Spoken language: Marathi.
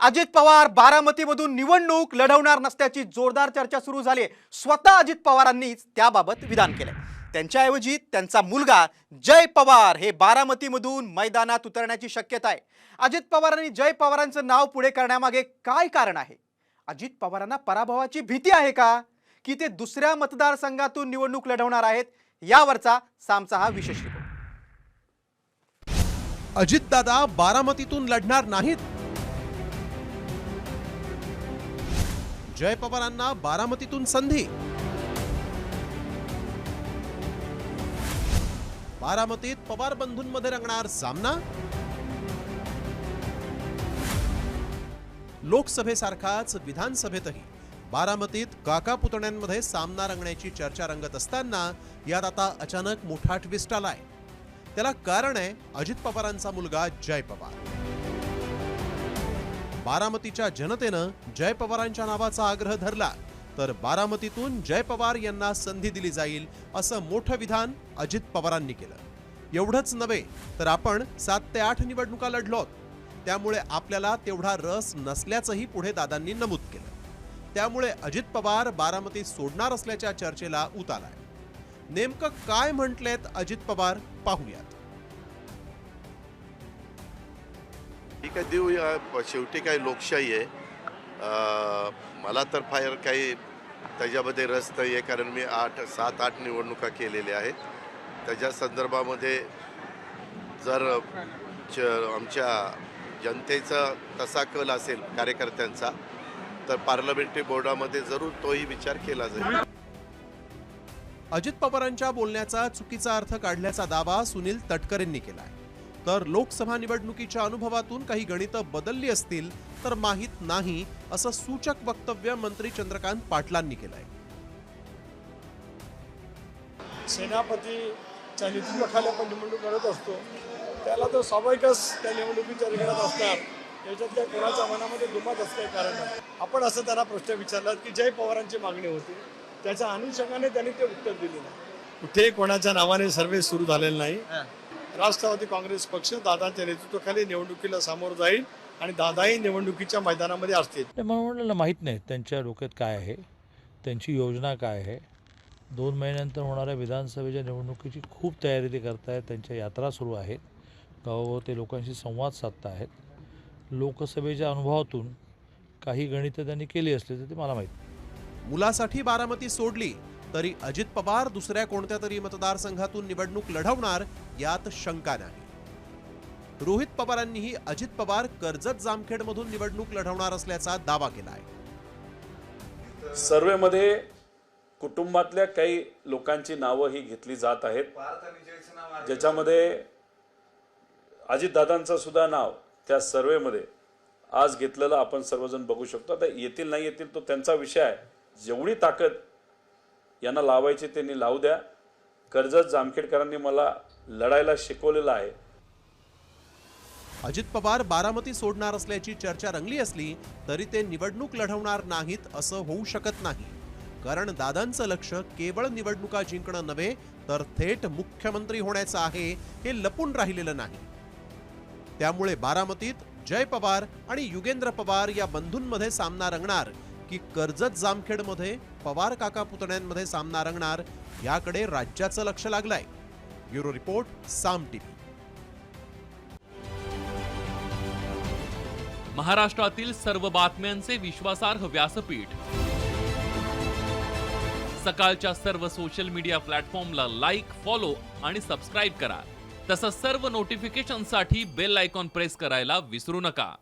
अजित पवार बारामतीमधून निवडणूक लढवणार नसल्याची जोरदार चर्चा सुरू झाली. स्वतः अजित पवारांनीच त्याबाबत विधान केलंय. त्यांच्याऐवजी त्यांचा मुलगा जय पवार हे बारामतीमधून मैदानात उतरण्याची शक्यता आहे. अजित पवारांनी जय पवारांचं नाव पुढे करण्यामागे काय कारण आहे? अजित पवारांना पराभवाची भीती आहे का? की ते दुसऱ्या मतदारसंघातून निवडणूक लढवणार आहेत? यावरचा सामचा हा विशेष रिपोर्ट अजितदादा बारामतीतून लढणार नाहीत. जय पवारांना बारामतीतून संधी. बारामतीत पवार बंधूंमध्ये रंगणार सामना. लोकसभेसारखाच विधानसभेतही बारामतीत काका पुतण्यांमध्ये सामना रंगण्याची चर्चा रंगत असताना यात आता अचानक मोठा ट्विस्ट आलाय. त्याला कारण आहे अजित पवारांचा मुलगा जय पवार. बारामतीच्या जनतेनं जय पवारांच्या नावाचा आग्रह धरला तर बारामतीतून जय पवार यांना संधी दिली जाईल असं मोठं विधान अजित पवारांनी केलं. एवढंच नव्हे तर आपण सात ते आठ निवडणुका लढलोत. त्यामुळे आपल्याला तेवढा रस नसल्याचंही पुढे दादांनी नमूद केलं. त्यामुळे अजित पवार बारामती सोडणार असल्याच्या चर्चेला उत आलाय. नेमकं काय म्हटलेत अजित पवार पाहूयात. ठीक आहे देऊ या. शेवटी काही लोकशाही आहे. मला तर फार काही त्याच्यामध्ये रस नाही आहे कारण मी आठ सात आठ निवडणुका केलेल्या आहेत. त्याच्या संदर्भामध्ये जर च आमच्या जनतेचा तसा कल असेल कार्यकर्त्यांचा तर पार्लमेंटरी बोर्डामध्ये जरूर तोही विचार केला जाईल. अजित पवारांच्या बोलण्याचा चुकीचा अर्थ काढल्याचा दावा सुनील तटकरेंनी केला आहे तर लोकसभा निवडणुकीच्या अनुभवातून काही गणितं बदलली असतील तर माहीत नाही असं सूचक वक्तव्य मंत्री चंद्रकांत पाटलांनी केलंय. सेनापतीच्या नेतृत्वाखाली आपण निवडणूक करत असतो त्याला तर स्वाभाविकच त्या निवडणुकीच्या रिंगणात असणार याच्यात काय कोणाच्या मनामध्ये दुमत असं काही कारण आपण असं त्यांना प्रश्न विचारला की जय पवारांची मागणी होती. त्याच्या अनुषंगाने त्यांनी ते उत्तर दिले नाही कुठेही कोणाच्या नावाने सर्वे सुरू झालेले नाही. राष्ट्रवादी काँग्रेस पक्ष दादाच्या नेतृत्वाखाली निवडणुकीला सामोरं जाईल आणि दादाही निवडणुकीच्या मैदानामध्ये असतील. म्हटलं माहीत नाही त्यांच्या डोक्यात काय आहे त्यांची योजना काय आहे. दोन महिन्यानंतर होणाऱ्या विधानसभेच्या निवडणुकीची खूप तयारी ते करतायत त्यांच्या यात्रा सुरू आहेत. गावागाव ते लोकांशी संवाद साधत आहेत. लोकसभेच्या अनुभवातून काही गणितं त्यांनी केली असली तर ते मला माहीत मुलासाठी बारामती सोडली तरी अजित पवार दुसऱ्या कोणत्या तरी मतदारसंघातून निवडणूक लढवणार यात शंका नाही. रोहित पवारांनीही अजित पवार कर्जत जामखेडमधून निवडणूक लढवणार असल्याचा दावा केला आहे सर्वेमध्ये कुटुंबातल्या काही लोकांची नावं ही घेतली जात आहेत. ज्याच्यामध्ये अजितदादांचं सुद्धा नाव त्या सर्वेमध्ये आज घेतलेलं आपण सर्वजण बघू शकतो. आता येतील नाही येतील तो त्यांचा विषय आहे. जेवढी ताकद यांना लावायचे त्यांनी लावू द्या. कर्जत जामखेडकरांनी मला लढायला शिकवलेलं आहे. अजित पवार बारामती सोडणार असल्याची चर्चा रंगली असली तरी ते निवडणूक लढवणार नाहीत असं होऊ शकत नाही. कारण दादांचं लक्ष केवळ निवडणुका जिंकणं नव्हे तर थेट मुख्यमंत्री होण्याचं आहे हे लपून राहिलेलं नाही. त्यामुळे बारामतीत जय पवार आणि युगेंद्र पवार या बंधूंमध्ये सामना रंगणार की कर्जत जामखेडमध्ये पवार काका पुतण्यांमध्ये सामना रंगणार याकडे राज्याचं लक्ष लागलंय. ब्युरो रिपोर्ट साम टीव्ही महाराष्ट्रातील सर्व बातम्यांचे विश्वासार्ह व्यासपीठ. सकाळच्या सर्व सोशल मीडिया प्लॅटफॉर्मला लाईक फॉलो आणि सबस्क्राईब करा. तसंच सर्व नोटिफिकेशनसाठी बेल आयकॉन प्रेस करायला विसरू नका.